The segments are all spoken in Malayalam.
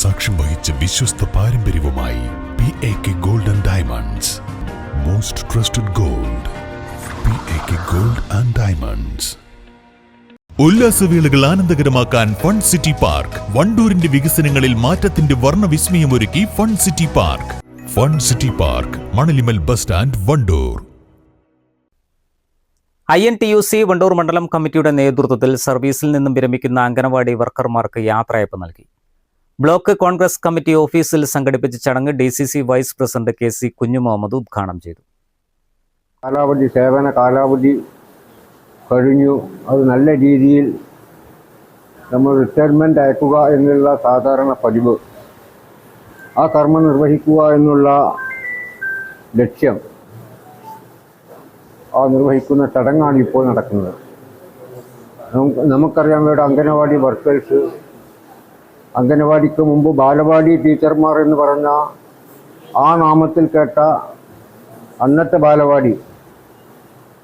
സാക്ഷ്യം വഹിച്ച വിശ്വസ്ത പാരമ്പര്യവുമായി P A K gold and diamonds most trusted gold P A K gold and diamonds ഉല്ലാസവേളകൾ ആനന്ദകരമാക്കാൻ ഫൺ സിറ്റി പാർക്ക് വണ്ടൂരിന്റെ വികസനങ്ങളിൽ മാറ്റത്തിന്റെ വർണവിസ്മയം ഒരുക്കി fun city park fun city park Manalimal bus stand Wandoor. I N T U C Wandoor മണ്ഡലം കമ്മിറ്റിയുടെ നേതൃത്വത്തിൽ സർവീസിൽ നിന്നും വിരമിക്കുന്ന അംഗനവാടി വർക്കർമാർക്ക് യാത്രയപ്പ് നൽകി. ബ്ലോക്ക് കോൺഗ്രസ് കമ്മിറ്റി ഓഫീസിൽ സംഘടിപ്പിച്ച ചടങ്ങ് D C C vice president K C Kunjumuhammad ഉദ്ഘാടനം ചെയ്തു. കാലാവധി സേവന കാലാവധി കഴിഞ്ഞു. അത് നല്ല രീതിയിൽ നമ്മൾ റിട്ടയർമെന്റ് അയക്കുക എന്നുള്ള സാധാരണ പതിവ്. ആ കർമ്മം നിർവഹിക്കുക എന്നുള്ള ലക്ഷ്യം ആ നിർവഹിക്കുന്ന ചടങ്ങാണ് ഇപ്പോൾ നടക്കുന്നത്. നമുക്കറിയാം ഇവിടെ അംഗനവാടി വർക്കേഴ്സ് അംഗനവാടിക്ക് മുമ്പ് ബാലവാടി ടീച്ചർമാർ എന്ന് പറഞ്ഞ ആ നാമത്തിൽ കേട്ട അന്നത്തെ ബാലവാടി.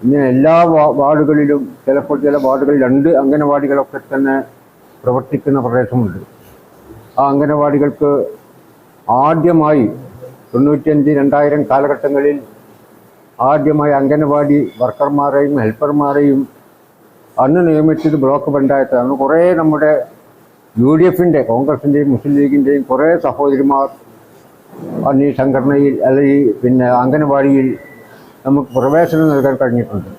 ഇങ്ങനെ എല്ലാ വാർഡുകളിലും ചിലപ്പോൾ ചില വാർഡുകളിൽ രണ്ട് അംഗനവാടികളൊക്കെ തന്നെ പ്രവർത്തിക്കുന്ന പ്രദേശമുണ്ട്. ആ അംഗനവാടികൾക്ക് ആദ്യമായി തൊണ്ണൂറ്റിയഞ്ച് രണ്ടായിരം കാലഘട്ടങ്ങളിൽ ആദ്യമായി അംഗനവാടി വർക്കർമാരെയും ഹെൽപ്പർമാരെയും അന്ന് നിയമിച്ചത് ബ്ലോക്ക് പഞ്ചായത്താണ്. കുറേ നമ്മുടെ യു ഡി എഫിന്റെ കോൺഗ്രസിന്റെയും മുസ്ലിം ലീഗിന്റെയും കുറേ സഹോദരിമാർ അന്ന് സംഘടനയിൽ അല്ലെങ്കിൽ പിന്നെ അംഗനവാടിയിൽ നമുക്ക് പ്രവേശനം നൽകാൻ കഴിഞ്ഞിട്ടുണ്ട്.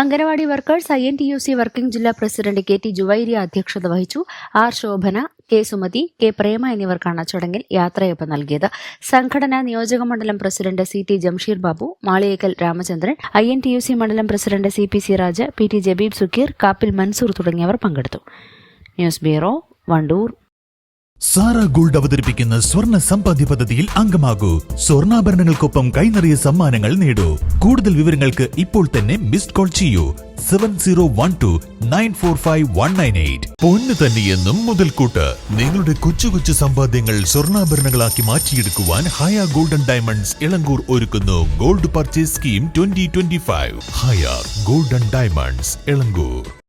Anganwadi workers I N T U C working ജില്ലാ പ്രസിഡന്റ് കെ ടി ജുവൈരി അധ്യക്ഷത വഹിച്ചു. R Shobhana K Sumathi K Prema എന്നിവർക്കാണ് ചടങ്ങിൽ യാത്രയപ്പ് നൽകിയത്. സംഘടന നിയോജക മണ്ഡലം president C T Jamsheer Babu Maliyekkal Ramachandran I N T U C മണ്ഡലം president C P C Raja P T Jabeeb Sukkeer Kappil Mansoor തുടങ്ങിയവർ പങ്കെടുത്തു. News bureau Wandoor. Sara gold അവതരിപ്പിക്കുന്ന സ്വർണ സമ്പാദ്യ പദ്ധതിയിൽ അംഗമാകൂ. സ്വർണാഭരണങ്ങൾക്കൊപ്പം കൈനിറിയ സമ്മാനങ്ങൾ നേടൂ. കൂടുതൽ വിവരങ്ങൾക്ക് ഇപ്പോൾ തന്നെ മിസ്ഡ് കോൾ ചെയ്യൂ. Seven zero one two nine four five one nine eight. പൊന്ന് തന്നെയെന്നും മുതൽക്കൂട്ട്. നിങ്ങളുടെ കൊച്ചു കൊച്ചു സമ്പാദ്യങ്ങൾ സ്വർണാഭരണങ്ങളാക്കി മാറ്റിയെടുക്കുവാൻ ഹയ ഗോൾഡൻ ഡയമണ്ട്സ് ഇളങ്കൂർ ഒരുക്കുന്നു. Gold purchase scheme twenty twenty five. Haya golden diamonds Elankur.